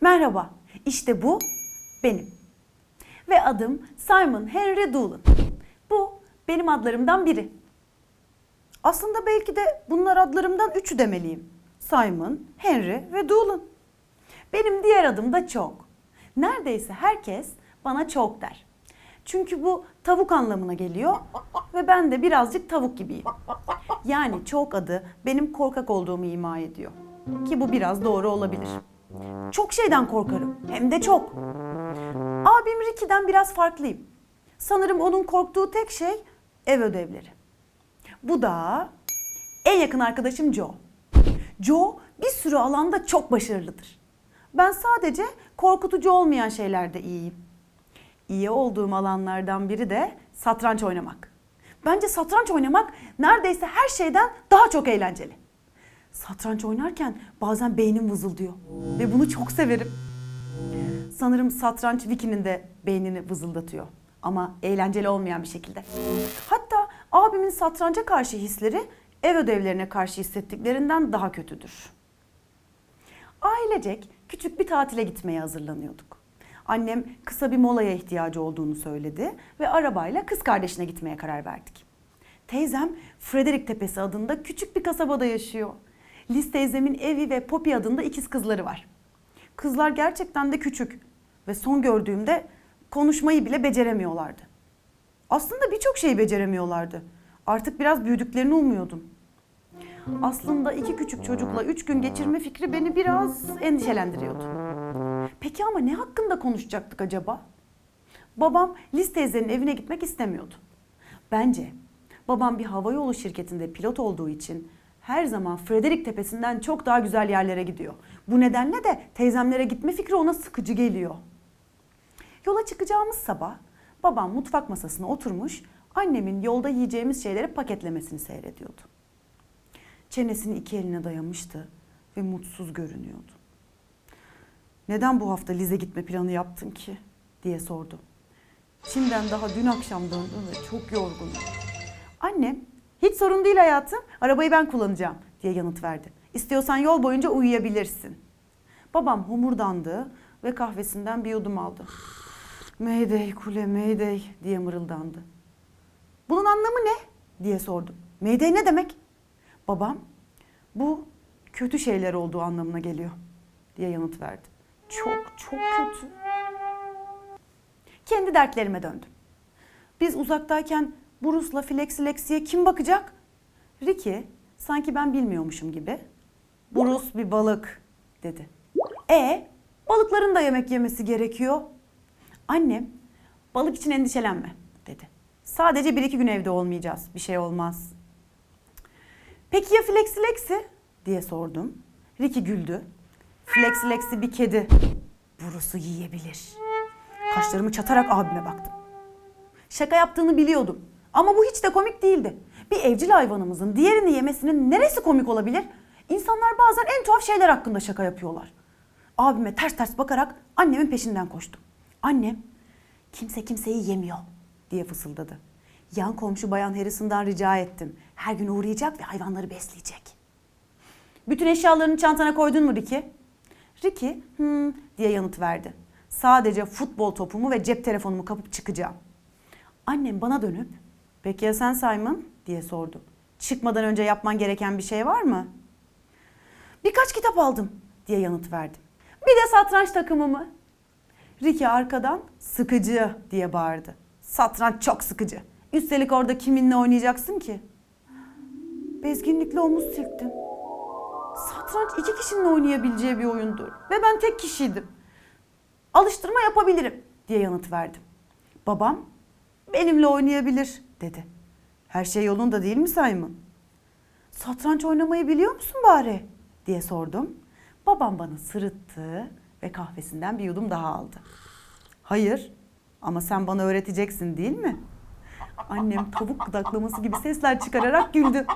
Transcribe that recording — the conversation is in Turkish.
Merhaba, işte bu benim. Ve adım Simon Henry Doolan. Bu benim adlarımdan biri. Aslında belki de bunlar adlarımdan üçü demeliyim. Simon, Henry ve Doolan. Benim diğer adım da çok. Neredeyse herkes bana çok der. Çünkü bu tavuk anlamına geliyor ve ben de birazcık tavuk gibiyim. Yani çok adı benim korkak olduğumu ima ediyor. Ki bu biraz doğru olabilir. Çok şeyden korkarım. Hem de çok. Abim Ricky'den biraz farklıyım. Sanırım onun korktuğu tek şey ev ödevleri. Bu da en yakın arkadaşım Joe. Joe bir sürü alanda çok başarılıdır. Ben sadece korkutucu olmayan şeylerde iyiyim. İyi olduğum alanlardan biri de satranç oynamak. Bence satranç oynamak neredeyse her şeyden daha çok eğlenceli. Satranç oynarken bazen beynim vızıldıyor ve bunu çok severim. Sanırım satranç Vicky'nin de beynini vızıldatıyor ama eğlenceli olmayan bir şekilde. Hatta abimin satranca karşı hisleri ev ödevlerine karşı hissettiklerinden daha kötüdür. Ailecek küçük bir tatile gitmeye hazırlanıyorduk. Annem kısa bir molaya ihtiyacı olduğunu söyledi ve arabayla kız kardeşine gitmeye karar verdik. Teyzem Frederick Tepesi adında küçük bir kasabada yaşıyor. Liz teyzemin evi ve Poppy adında ikiz kızları var. Kızlar gerçekten de küçük ve son gördüğümde konuşmayı bile beceremiyorlardı. Aslında birçok şeyi beceremiyorlardı. Artık biraz büyüdüklerini umuyordum. Aslında iki küçük çocukla üç gün geçirme fikri beni biraz endişelendiriyordu. Peki ama ne hakkında konuşacaktık acaba? Babam Liz teyzenin evine gitmek istemiyordu. Bence babam bir havayolu şirketinde pilot olduğu için her zaman Frederick Tepesi'nden çok daha güzel yerlere gidiyor. Bu nedenle de teyzemlere gitme fikri ona sıkıcı geliyor. Yola çıkacağımız sabah babam mutfak masasına oturmuş annemin yolda yiyeceğimiz şeyleri paketlemesini seyrediyordu. Çenesini iki eline dayamıştı ve mutsuz görünüyordu. Neden bu hafta Liz'e gitme planı yaptın ki? diye sordu. Çin'den daha dün akşam döndüm ve çok yorgunum. Annem, hiç sorun değil hayatım, arabayı ben kullanacağım diye yanıt verdi. İstiyorsan yol boyunca uyuyabilirsin. Babam homurdandı ve kahvesinden bir yudum aldı. Mayday kule mayday diye mırıldandı. Bunun anlamı ne? diye sordum. Mayday ne demek? Babam, bu kötü şeyler olduğu anlamına geliyor diye yanıt verdi. Çok çok kötü. Kendi dertlerime döndüm. Biz uzaktayken Bruce'la Flexilexi'ye kim bakacak? Ricky sanki ben bilmiyormuşum gibi. Bruce bir balık dedi. E balıkların da yemek yemesi gerekiyor. Annem balık için endişelenme dedi. Sadece bir iki gün evde olmayacağız. Bir şey olmaz. Peki ya Flexilexi? diye sordum. Ricky güldü. Flexilexi bir kedi. Bruce'u yiyebilir. Kaşlarımı çatarak abime baktım. Şaka yaptığını biliyordum. Ama bu hiç de komik değildi. Bir evcil hayvanımızın diğerini yemesinin neresi komik olabilir? İnsanlar bazen en tuhaf şeyler hakkında şaka yapıyorlar. Abime ters ters bakarak annemin peşinden koştum. Annem, kimse kimseyi yemiyor diye fısıldadı. Yan komşu Bayan Harrison'dan rica ettim. Her gün uğrayacak ve hayvanları besleyecek. Bütün eşyalarını çantana koydun mu Ricky? Ricky, hmm diye yanıt verdi. Sadece futbol topumu ve cep telefonumu kapıp çıkacağım. Annem bana dönüp, peki ya sen Simon? diye sordu. Çıkmadan önce yapman gereken bir şey var mı? Birkaç kitap aldım diye yanıt verdim. Bir de satranç takımımı. Ricky arkadan sıkıcı diye bağırdı. Satranç çok sıkıcı. Üstelik orada kiminle oynayacaksın ki? Bezginlikle omuz silktim. Satranç iki kişinin oynayabileceği bir oyundur. Ve ben tek kişiydim. Alıştırma yapabilirim diye yanıt verdim. Babam benimle oynayabilir dedi. Her şey yolunda değil mi Simon? Satranç oynamayı biliyor musun bari? diye sordum. Babam bana sırıttı ve kahvesinden bir yudum daha aldı. Hayır ama sen bana öğreteceksin değil mi? Annem tavuk gıdaklaması gibi sesler çıkararak güldü.